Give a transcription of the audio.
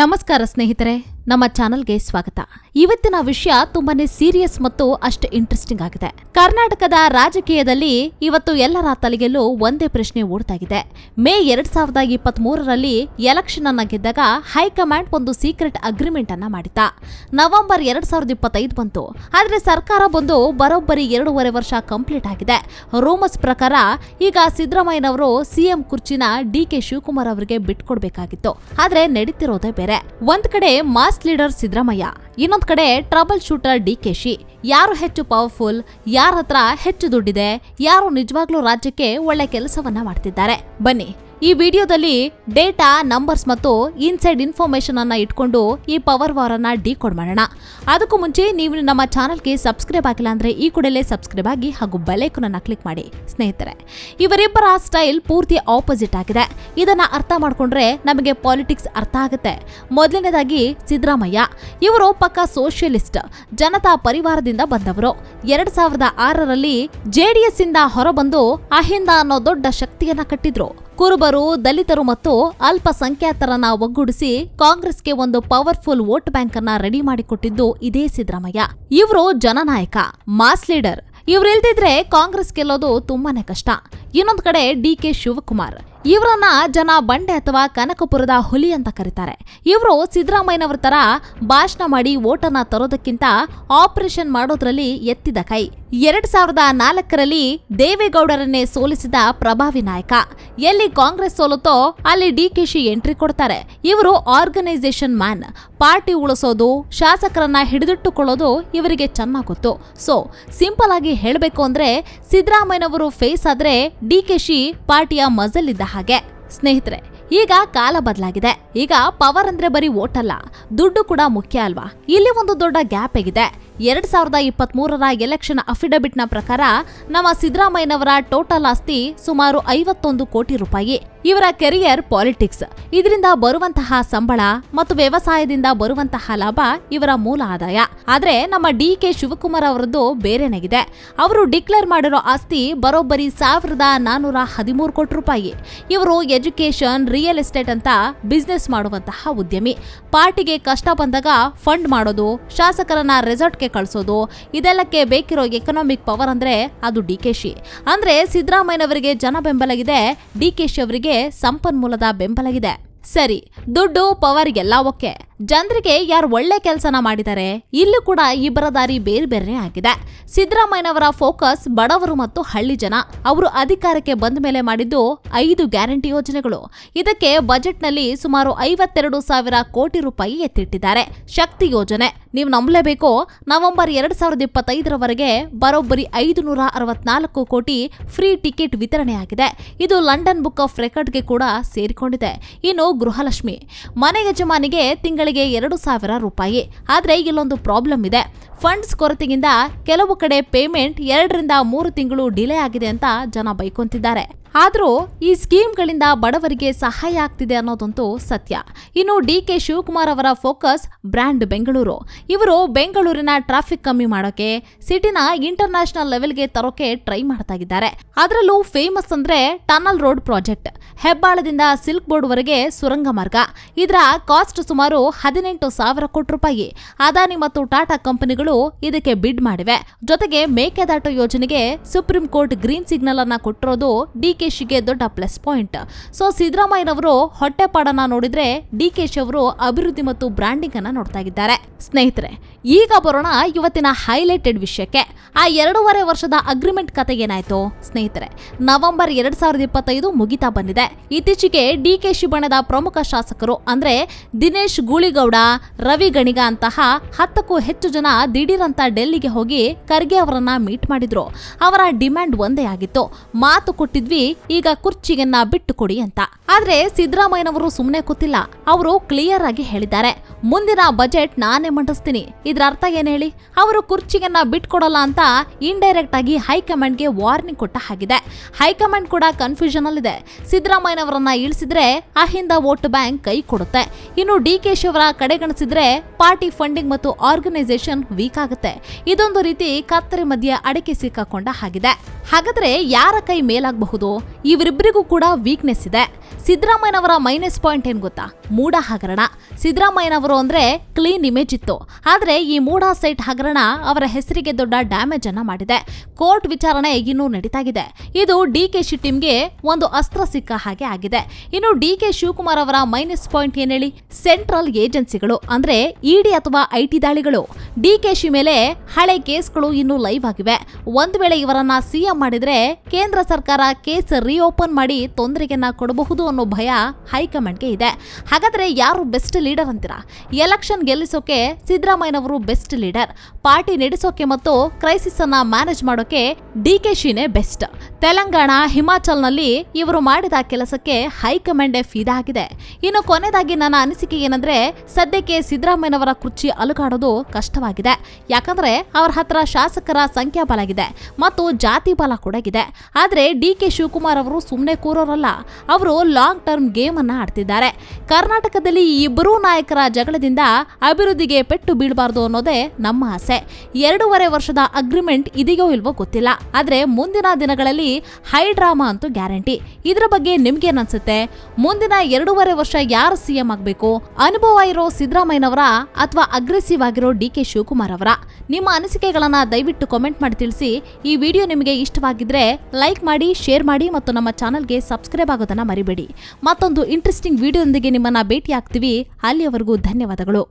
ನಮಸ್ಕಾರ ಸ್ನೇಹಿತರೆ. ನಮ್ಮ ಚಾನೆಲ್ಗೆ ಸ್ವಾಗತ. ಇವತ್ತಿನ ವಿಷಯ ತುಂಬಾನೇ ಸೀರಿಯಸ್ ಮತ್ತು ಅಷ್ಟು ಇಂಟ್ರೆಸ್ಟಿಂಗ್ ಆಗಿದೆ. ಕರ್ನಾಟಕದ ರಾಜಕೀಯದಲ್ಲಿ ಇವತ್ತು ಎಲ್ಲರ ತಲೆಗೆಲ್ಲೂ ಒಂದೇ ಪ್ರಶ್ನೆ ಓಡ್ತಾಗಿದೆ. ಮೇ ಎರಡ್ ಸಾವಿರದ ಇಪ್ಪತ್ತ್ ಮೂರರಲ್ಲಿ ಎಲೆಕ್ಷನ್ ಅನ್ನ ಗೆದ್ದಾಗ ಹೈಕಮಾಂಡ್ ಒಂದು ಸೀಕ್ರೆಟ್ ಅಗ್ರಿಮೆಂಟ್ ಅನ್ನ ಮಾಡಿದ್ದ. ನವೆಂಬರ್ ಎರಡ್ ಸಾವಿರದ ಇಪ್ಪತ್ತೈದು ಬಂತು. ಆದ್ರೆ ಸರ್ಕಾರ ಬಂದು ಬರೋಬ್ಬರಿ ಎರಡೂವರೆ ವರ್ಷ ಕಂಪ್ಲೀಟ್ ಆಗಿದೆ. ರೂಮರ್ಸ್ ಪ್ರಕಾರ ಈಗ ಸಿದ್ದರಾಮಯ್ಯನವರು ಸಿಎಂ ಕುರ್ಚಿನ ಡಿ ಕೆ ಶಿವಕುಮಾರ್ ಅವರಿಗೆ ಬಿಟ್ಕೊಡ್ಬೇಕಾಗಿತ್ತು. ಆದ್ರೆ ನಡೀತಿರೋದೇ ಬೇರೆ. ಒಂದ್ ಕಡೆ ಮಾಸ್ ಲೀಡರ್ ಸಿದ್ದರಾಮಯ್ಯ. ಇನ್ನೊಂದು ಕಡೆ ಟ್ರಬಲ್ ಶೂಟರ್ ಡಿ ಕೆ ಶಿ. ಯಾರು ಹೆಚ್ಚು ಪವರ್ಫುಲ್, ಯಾರ ಹತ್ರ ಹೆಚ್ಚು ದುಡ್ಡಿದೆ, ಯಾರು ನಿಜವಾಗ್ಲೂ ರಾಜ್ಯಕ್ಕೆ ಒಳ್ಳೆ ಕೆಲಸವನ್ನ ಮಾಡ್ತಿದ್ದಾರೆ. ಬನ್ನಿ ಈ ವಿಡಿಯೋದಲ್ಲಿ ಡೇಟಾ, ನಂಬರ್ಸ್ ಮತ್ತು ಇನ್ಸೈಡ್ ಇನ್ಫಾರ್ಮೇಶನ್ ಅನ್ನ ಇಟ್ಕೊಂಡು ಈ ಪವರ್ ವಾರ್ ಅನ್ನ ಡಿಕೋಡ್ ಮಾಡೋಣ. ಅದಕ್ಕೂ ಮುಂಚೆ ನೀವು ನಮ್ಮ ಚಾನಲ್ಗೆ ಸಬ್ಸ್ಕ್ರೈಬ್ ಆಗಿಲ್ಲ ಅಂದ್ರೆ ಈ ಕೂಡಲೇ ಸಬ್ಸ್ಕ್ರೈಬ್ ಆಗಿ ಹಾಗೂ ಬೆಲೈಕನ್ ಅನ್ನ ಕ್ಲಿಕ್ ಮಾಡಿ, ಸ್ನೇಹಿತರೆ. ಇವರಿಬ್ಬರ ಸ್ಟೈಲ್ ಪೂರ್ತಿ ಆಪೋಸಿಟ್ ಆಗಿದೆ. ಇದನ್ನ ಅರ್ಥ ಮಾಡ್ಕೊಂಡ್ರೆ ನಮಗೆ ಪಾಲಿಟಿಕ್ಸ್ ಅರ್ಥ ಆಗುತ್ತೆ. ಮೊದಲನೇದಾಗಿ ಸಿದ್ದರಾಮಯ್ಯ. ಇವರು ಪಕ್ಕ ಸೋಷಿಯಲಿಸ್ಟ್, ಜನತಾ ಪರಿವಾರದಿಂದ ಬಂದವರು. ಎರಡ್ ಸಾವಿರದ ಆರರಲ್ಲಿ ಜೆಡಿಎಸ್ ಇಂದ ಹೊರಬಂದು ಅಹಿಂದ ಅನ್ನೋ ದೊಡ್ಡ ಶಕ್ತಿಯನ್ನ ಕಟ್ಟಿದ್ರು. ಕುರುಬರು, ದಲಿತರು ಮತ್ತು ಅಲ್ಪಸಂಖ್ಯಾತರನ್ನ ಒಗ್ಗೂಡಿಸಿ ಕಾಂಗ್ರೆಸ್ಗೆ ಒಂದು ಪವರ್ಫುಲ್ ವೋಟ್ ಬ್ಯಾಂಕ್ ಅನ್ನ ರೆಡಿ ಮಾಡಿಕೊಟ್ಟಿದ್ದು ಇದೇ ಸಿದ್ದರಾಮಯ್ಯ. ಇವರು ಜನನಾಯಕ, ಮಾಸ್ ಲೀಡರ್. ಇವ್ರಿಲ್ದಿದ್ರೆ ಕಾಂಗ್ರೆಸ್ ಗೆಲ್ಲೋದು ತುಂಬಾನೇ ಕಷ್ಟ. ಇನ್ನೊಂದ್ ಕಡೆ ಡಿ ಕೆ ಶಿವಕುಮಾರ್. ಇವರನ್ನ ಜನ ಬಂಡೆ ಅಥವಾ ಕನಕಪುರದ ಹುಲಿ ಅಂತ ಕರೀತಾರೆ. ಇವರು ಸಿದ್ದರಾಮಯ್ಯನವರ ತರ ಭಾಷಣ ಮಾಡಿ ಓಟನ್ನ ತರೋದಕ್ಕಿಂತ ಆಪರೇಷನ್ ಮಾಡೋದ್ರಲ್ಲಿ ಎತ್ತಿದ ಕೈ. ಎರಡ್ ಸಾವಿರದ ನಾಲ್ಕರಲ್ಲಿ ದೇವೇಗೌಡರನ್ನೇ ಸೋಲಿಸಿದ ಪ್ರಭಾವಿ ನಾಯಕ. ಎಲ್ಲಿ ಕಾಂಗ್ರೆಸ್ ಸೋಲುತ್ತೋ ಅಲ್ಲಿ ಡಿ ಕೆ ಎಂಟ್ರಿ ಕೊಡ್ತಾರೆ. ಇವರು ಆರ್ಗನೈಸೇಷನ್ ಮ್ಯಾನ್. ಪಾರ್ಟಿ ಉಳಿಸೋದು, ಶಾಸಕರನ್ನ ಹಿಡಿದಿಟ್ಟುಕೊಳ್ಳೋದು ಇವರಿಗೆ ಚೆನ್ನಾಗಿ ಗೊತ್ತು. ಸೊ, ಸಿಂಪಲ್ ಆಗಿ ಹೇಳಬೇಕು ಅಂದ್ರೆ ಸಿದ್ದರಾಮಯ್ಯನವರು ಫೇಸ್ ಆದ್ರೆ ಡಿ ಕೆ ಶಿ ಪಾರ್ಟಿಯ ಮಜಲ್ ಇದ್ದ ಹಾಗೆ. ಸ್ನೇಹಿತರೆ, ಈಗ ಕಾಲ ಬದಲಾಗಿದೆ. ಈಗ ಪವರ್ ಅಂದ್ರೆ ಬರೀ ಓಟ್ ಅಲ್ಲ ದುಡ್ಡು ಕೂಡ ಮುಖ್ಯ ಅಲ್ವಾ? ಇಲ್ಲಿ ಒಂದು ದೊಡ್ಡ ಗ್ಯಾಪ್ ಆಗಿದೆ ಎರಡ್ ಸಾವಿರದ ಇಪ್ಪತ್ತ್ ಮೂರರ ಎಲೆಕ್ಷನ್ ಅಫಿಡವಿಟ್ನ ಪ್ರಕಾರ, ನಮ್ಮ ಸಿದ್ದರಾಮಯ್ಯನವರ ಟೋಟಲ್ ಆಸ್ತಿ ಸುಮಾರು ಐವತ್ತೊಂದು ಕೋಟಿ ರೂಪಾಯಿ. ಇವರ ಕೆರಿಯರ್ ಪಾಲಿಟಿಕ್ಸ್. ಇದರಿಂದ ಬರುವಂತಹ ಸಂಬಳ ಮತ್ತು ವ್ಯವಸಾಯದಿಂದ ಬರುವಂತಹ ಲಾಭ ಇವರ ಮೂಲ ಆದಾಯ. ಆದ್ರೆ ನಮ್ಮ ಡಿ ಕೆ ಶಿವಕುಮಾರ್ ಅವರದ್ದು ಬೇರೆನಾಗಿದೆ. ಅವರು ಡಿಕ್ಲೇರ್ ಮಾಡಿರೋ ಆಸ್ತಿ ಬರೋಬ್ಬರಿ ಸಾವಿರದ ನಾನೂರ ಹದಿಮೂರು ಕೋಟಿ ರೂಪಾಯಿ. ಇವರು ಎಜುಕೇಶನ್ ರಿಯಲ್ ಎಸ್ಟೇಟ್ ಅಂತ ಬಿಸ್ನೆಸ್ ಮಾಡುವಂತಹ ಉದ್ಯಮಿ. ಪಾರ್ಟಿಗೆ ಕಷ್ಟ ಬಂದಾಗ ಫಂಡ್ ಮಾಡೋದು, ಶಾಸಕರನ್ನ ರೆಸಾರ್ಟ್ಗೆ ಕಳಿಸೋದು, ಇದೆಲ್ಲಕ್ಕೆ ಬೇಕಿರೋ ಎಕನಾಮಿಕ್ ಪವರ್ ಅಂದ್ರೆ ಅದು ಡಿ ಕೆ ಶಿ. ಅಂದ್ರೆ ಸಿದ್ದರಾಮಯ್ಯನವರಿಗೆ ಜನ ಬೆಂಬಲ ಇದೆ, ಡಿ ಕೆ ಶಿ ಅವರಿಗೆ ಸಂಪನ್ಮೂಲದ ಬೆಂಬಲವಿದೆ. ಸರಿ ದುಡ್ಡು ಪವರ್ ಎಲ್ಲ ಓಕೆ. ಜನರಿಗೆ ಯಾರು ಒಳ್ಳೆ ಕೆಲಸನ ಮಾಡಿದ್ದಾರೆ ಇಲ್ಲೂ ಕೂಡ ಇಬ್ಬರ ದಾರಿ ಬೇರೆ ಬೇರೆ ಆಗಿದೆ. ಸಿದ್ದರಾಮಯ್ಯನವರ ಫೋಕಸ್ ಬಡವರು ಮತ್ತು ಹಳ್ಳಿ ಜನ. ಅವರು ಅಧಿಕಾರಕ್ಕೆ ಬಂದ ಮೇಲೆ ಮಾಡಿದ್ದು ಐದು ಗ್ಯಾರಂಟಿ ಯೋಜನೆಗಳು. ಇದಕ್ಕೆ ಬಜೆಟ್ನಲ್ಲಿ ಸುಮಾರು ಐವತ್ತೆರಡು ಸಾವಿರ ಕೋಟಿ ರೂಪಾಯಿ ಎತ್ತಿಟ್ಟಿದ್ದಾರೆ. ಶಕ್ತಿ ಯೋಜನೆ. ನೀವು ನಂಬಲೇಬೇಕು, ನವೆಂಬರ್ ಎರಡ್ ಸಾವಿರದ ಇಪ್ಪತ್ತೈದರವರೆಗೆ ಬರೋಬ್ಬರಿ ಐದು ನೂರ ಅರವತ್ನಾಲ್ಕು ಕೋಟಿ ಫ್ರೀ ಟಿಕೆಟ್ ವಿತರಣೆಯಾಗಿದೆ ಇದು ಲಂಡನ್ ಬುಕ್ ಆಫ್ ರೆಕಾರ್ಡ್ಗೆ ಕೂಡ ಸೇರಿಕೊಂಡಿದೆ. ಇನ್ನು ಗೃಹಲಕ್ಷ್ಮಿ. ಮನೆ ಯಜಮಾನಿಗೆ ತಿಂಗಳಿಗೆ ಎರಡು ಸಾವಿರ ರೂಪಾಯಿ. ಆದರೆ ಇಲ್ಲೊಂದು ಪ್ರಾಬ್ಲಮ್ ಇದೆ. ಫಂಡ್ಸ್ ಕೊರತೆಯಿಂದ ಕೆಲವು ಕಡೆ ಪೇಮೆಂಟ್ ಎರಡರಿಂದ ಮೂರು ತಿಂಗಳು ಡಿಲೇ ಆಗಿದೆ ಅಂತ ಜನ ಬೈಕೊಂತಿದ್ದಾರೆ. ಆದ್ರೂ ಈ ಸ್ಕೀಮ್ಗಳಿಂದ ಬಡವರಿಗೆ ಸಹಾಯ ಆಗ್ತಿದೆ ಅನ್ನೋದಂತೂ ಸತ್ಯ. ಇನ್ನು ಡಿ ಕೆ ಶಿವಕುಮಾರ್ ಅವರ ಫೋಕಸ್ ಬ್ರ್ಯಾಂಡ್ ಬೆಂಗಳೂರು. ಇವರು ಬೆಂಗಳೂರಿನ ಟ್ರಾಫಿಕ್ ಕಮ್ಮಿ ಮಾಡೋಕೆ, ಸಿಟಿನ ಇಂಟರ್ನ್ಯಾಷನಲ್ ಲೆವೆಲ್ಗೆ ತರೋಕೆ ಟ್ರೈ ಮಾಡ್ತಾ ಇದ್ದಾರೆ ಅದರಲ್ಲೂ ಫೇಮಸ್ ಅಂದ್ರೆ ಟನಲ್ ರೋಡ್ ಪ್ರಾಜೆಕ್ಟ್. ಹೆಬ್ಬಾಳದಿಂದ ಸಿಲ್ಕ್ ಬೋರ್ಡ್ ವರೆಗೆ ಸುರಂಗ ಮಾರ್ಗ. ಇದರ ಕಾಸ್ಟ್ ಸುಮಾರು ಹದಿನೆಂಟು ಸಾವಿರ ಕೋಟಿ ರೂಪಾಯಿ. ಅದಾನಿ ಮತ್ತು ಟಾಟಾ ಕಂಪನಿಗಳು ಇದಕ್ಕೆ ಬಿಡ್ ಮಾಡಿವೆ. ಜೊತೆಗೆ ಮೇಕೆದಾಟು ಯೋಜನೆಗೆ ಸುಪ್ರೀಂ ಕೋರ್ಟ್ ಗ್ರೀನ್ ಸಿಗ್ನಲ್ ಅನ್ನ ಕೊಟ್ಟಿರೋದು ಡಿ ಕೆ ದೊಡ್ಡ ಪ್ಲಸ್ ಪಾಯಿಂಟ್. ಸೊ, ಸಿದ್ದರಾಮಯ್ಯನವರು ಹೊಟ್ಟೆಪಾಡನ್ನ ನೋಡಿದ್ರೆ ಡಿ ಅವರು ಅಭಿವೃದ್ಧಿ ಮತ್ತು ಬ್ರ್ಯಾಂಡಿಂಗ್ ಅನ್ನ ನೋಡ್ತಾ ಇದ್ದಾರೆ. ಸ್ನೇಹಿತರೆ, ಈಗ ಬರೋಣ ಇವತ್ತಿನ ಹೈಲೈಟೆಡ್ ವಿಷಯಕ್ಕೆ. ಆ ಎರಡೂವರೆ ವರ್ಷದ ಅಗ್ರಿಮೆಂಟ್ ಕತೆ ಏನಾಯ್ತು? ಸ್ನೇಹಿತರೆ, ನವೆಂಬರ್ ಎರಡ್ ಸಾವಿರದ ಇಪ್ಪತ್ತೈದು ಮುಗಿತಾ ಬಂದಿದೆ. ಇತ್ತೀಚೆಗೆ ಡಿ ಕೆ ಶಿ ಪ್ರಮುಖ ಶಾಸಕರು ಅಂದ್ರೆ ದಿನೇಶ್ ಗೂಳಿಗೌಡ, ರವಿ ಗಣಿಗ ಅಂತಹ ಹತ್ತಕ್ಕೂ ಹೆಚ್ಚು ಜನ ದಿಢೀರಂತ ಡೆಲ್ಲಿಗೆ ಹೋಗಿ ಖರ್ಗೆ ಅವರನ್ನ ಮೀಟ್ ಮಾಡಿದ್ರು. ಅವರ ಡಿಮ್ಯಾಂಡ್ ಒಂದೇ ಆಗಿತ್ತು. ಮಾತು ಕೊಟ್ಟಿದ್ವಿ ಈಗ ಕುರ್ಚಿಗೆನ್ನ ಬಿಟ್ಟು ಕೊಡಿ ಅಂತ. ಆದ್ರೆ ಸಿದ್ದರಾಮಯ್ಯನವರು ಸುಮ್ಮನೆ ಕೂತಿಲ್ಲ. ಅವರು ಕ್ಲಿಯರ್ ಆಗಿ ಹೇಳಿದ್ದಾರೆ. ಮುಂದಿನ ಬಜೆಟ್ ನಾನೇ ಮಂಡಿಸ್ತೀನಿ. ಇದ್ರ ಅರ್ಥ ಏನ್ ಹೇಳಿ? ಅವರು ಕುರ್ಚಿಗೆನ್ನ ಬಿಟ್ಕೊಡಲ್ಲ ಅಂತ ಇಂಡೈರೆಕ್ಟ್ ಆಗಿ ಹೈಕಮಾಂಡ್ಗೆ ವಾರ್ನಿಂಗ್ ಕೊಟ್ಟ ಹಾಗಿದೆ. ಹೈಕಮಾಂಡ್ ಕೂಡ ಕನ್ಫ್ಯೂಷನ್ ಅಲ್ಲಿದೆ ಸಿದ್ದರಾಮಯ್ಯನವರನ್ನ ಇಳಿಸಿದ್ರೆ ಅಹಿಂದ ವೋಟ್ ಬ್ಯಾಂಕ್ ಕೈ ಕೊಡುತ್ತೆ. ಇನ್ನು ಡಿ ಕೆ ಶಿವರ ಕಡೆಗಣಿಸಿದ್ರೆ ಪಾರ್ಟಿ ಫಂಡಿಂಗ್ ಮತ್ತು ಆರ್ಗನೈಸೇಷನ್ ವೀಕ್ ಆಗುತ್ತೆ. ಇದೊಂದು ರೀತಿ ಕತ್ತರಿ ಮಧ್ಯೆ ಅಡಕೆ ಸಿಕ್ಕಾಕೊಂಡ ಹಾಗಿದೆ. ಹಾಗಾದ್ರೆ ಯಾರ ಕೈ ಮೇಲಾಗಬಹುದು? ಇವರಿಬ್ಬರಿಗೂ ಕೂಡ ವೀಕ್ನೆಸ್ ಇದೆ. ಸಿದ್ದರಾಮಯ್ಯನವರ ಮೈನಸ್ ಪಾಯಿಂಟ್ ಏನು ಗೊತ್ತಾ? ಮೂಡ ಹಗರಣ. ಸಿದ್ದರಾಮಯ್ಯನವರು ಅಂದರೆ ಕ್ಲೀನ್ ಇಮೇಜ್ ಇತ್ತು. ಆದರೆ ಈ ಮೂಡ ಸೈಟ್ ಹಗರಣ ಅವರ ಹೆಸರಿಗೆ ದೊಡ್ಡ ಡ್ಯಾಮೇಜ್ ಅನ್ನ ಮಾಡಿದೆ. ಕೋರ್ಟ್ ವಿಚಾರಣೆ ಇನ್ನೂ ನಡೀತಾ ಇದೆ ಇದು ಡಿ ಕೆ ಶಿ ಟೀಮ್ಗೆ ಒಂದು ಅಸ್ತ್ರ ಸಿಕ್ಕ ಹಾಗೆ ಆಗಿದೆ. ಇನ್ನು ಡಿ ಕೆ ಶಿವಕುಮಾರ್ ಅವರ ಮೈನಸ್ ಪಾಯಿಂಟ್ ಏನು ಹೇಳಿ? ಸೆಂಟ್ರಲ್ ಏಜೆನ್ಸಿಗಳು ಅಂದ್ರೆ ಇಡಿ ಅಥವಾ ಐಟಿ ದಾಳಿಗಳು. ಡಿ ಕೆ ಶಿ ಮೇಲೆ ಹಳೆ ಕೇಸ್ಗಳು ಇನ್ನೂ ಲೈವ್ ಆಗಿವೆ. ಒಂದು ವೇಳೆ ಇವರನ್ನ ಸಿಎಂ ಮಾಡಿದ್ರೆ ಕೇಂದ್ರ ಸರ್ಕಾರ ಕೇಸ್ ರಿಓಪನ್ ಮಾಡಿ ತೊಂದರೆಯನ್ನ ಕೊಡಬಹುದು ಅನ್ನೋ ಭಯ ಹೈಕಮಾಂಡ್ಗೆ ಇದೆ. ಹಾಗಾದ್ರೆ ಯಾರು ಬೆಸ್ಟ್ ಲೀಡರ್ ಅಂತೀರಾ? ಎಲೆಕ್ಷನ್ ಗೆಲ್ಲಿಸೋಕೆ ಸಿದ್ದರಾಮಯ್ಯನವರು ಬೆಸ್ಟ್ ಲೀಡರ್. ಪಾರ್ಟಿ ನಡೆಸೋಕೆ ಮತ್ತು ಕ್ರೈಸಿಸ್ ಅನ್ನ ಮ್ಯಾನೇಜ್ ಮಾಡೋಕೆ ಡಿ ಕೆ ಶಿನೇ ಬೆಸ್ಟ್. ತೆಲಂಗಾಣ, ಹಿಮಾಚಲ್ನಲ್ಲಿ ಇವರು ಮಾಡಿದ ಕೆಲಸಕ್ಕೆ ಹೈಕಮಾಂಡೇ ಫಿದಾ ಆಗಿದೆ ಇನ್ನು ಕೊನೆಯದಾಗಿ ನನ್ನ ಅನಿಸಿಕೆ ಏನಂದ್ರೆ, ಸದ್ಯಕ್ಕೆ ಸಿದ್ದರಾಮಯ್ಯನವರ ಕುರ್ಚಿ ಅಲುಗಾಡೋದು ಕಷ್ಟವಾಗಿದೆ. ಯಾಕಂದ್ರೆ, ಅವರ ಹತ್ರ ಶಾಸಕರ ಸಂಖ್ಯಾಬಲ ಇದೆ ಮತ್ತು ಜಾತಿ ಬಲ ಕೂಡ ಇದೆ ಆದ್ರೆ ಡಿ ಕೆ ಶಿವಕುಮಾರ್ ಅವರು ಸುಮ್ಮನೆ ಕೂರೋರಲ್ಲ, ಅವರು ಲಾಂಗ್ ಟರ್ಮ್ ಗೇಮ್ ಅನ್ನ ಆಡ್ತಿದ್ದಾರೆ. ಕರ್ನಾಟಕದಲ್ಲಿ ಇಬ್ಬರೂ ನಾಯಕರ ಜಗಳದಿಂದ ಅಭಿವೃದ್ಧಿಗೆ ಪೆಟ್ಟು ಬೀಳಬಾರ್ದು ಅನ್ನೋದೇ ನಮ್ಮ ಆಸೆ. ಎರಡೂವರೆ ವರ್ಷದ ಅಗ್ರಿಮೆಂಟ್ ಇದೆಯೋ ಇಲ್ವೋ ಗೊತ್ತಿಲ್ಲ. ಆದ್ರೆ, ಮುಂದಿನ ದಿನಗಳಲ್ಲಿ ಹೈ ಡ್ರಾಮಾ ಅಂತೂ ಗ್ಯಾರಂಟಿ. ಇದರ ಬಗ್ಗೆ ನಿಮ್ಗೇನನ್ಸುತ್ತೆ ಮುಂದಿನ ಎರಡೂವರೆ ವರ್ಷ ಯಾರು ಸಿಎಂ ಆಗಬೇಕು? ಅನುಭವ ಇರೋ ಸಿದ್ದರಾಮಯ್ಯನವರ ಅಥವಾ ಅಗ್ರೆಸಿವ್ ಆಗಿರೋ ಡಿ ಕೆ ಶಿವಕುಮಾರ್ ಅವರ? ನಿಮ್ಮ ಅನಿಸಿಕೆಗಳನ್ನ ದಯವಿಟ್ಟು ಕಾಮೆಂಟ್ ಮಾಡಿ ತಿಳಿಸಿ. ಈ ವಿಡಿಯೋ ನಿಮಗೆ ಇಷ್ಟವಾಗಿದ್ರೆ ಲೈಕ್ ಮಾಡಿ ಶೇರ್ ಮಾಡಿ ಮತ್ತು ನಮ್ಮ ಚಾನಲ್ಗೆ ಸಬ್ಸ್ಕ್ರೈಬ್ ಆಗೋದನ್ನ ಮರಿಬೇಡಿ. ಮತ್ತೊಂದು ಇಂಟ್ರೆಸ್ಟಿಂಗ್ ವಿಡಿಯೋದೊಂದಿಗೆ ನಿಮ್ಮನ್ನ ಭೇಟಿ ಆಗ್ತೀವಿ ಅಲ್ಲಿಯವರೆಗೂ ಧನ್ಯವಾದಗಳು.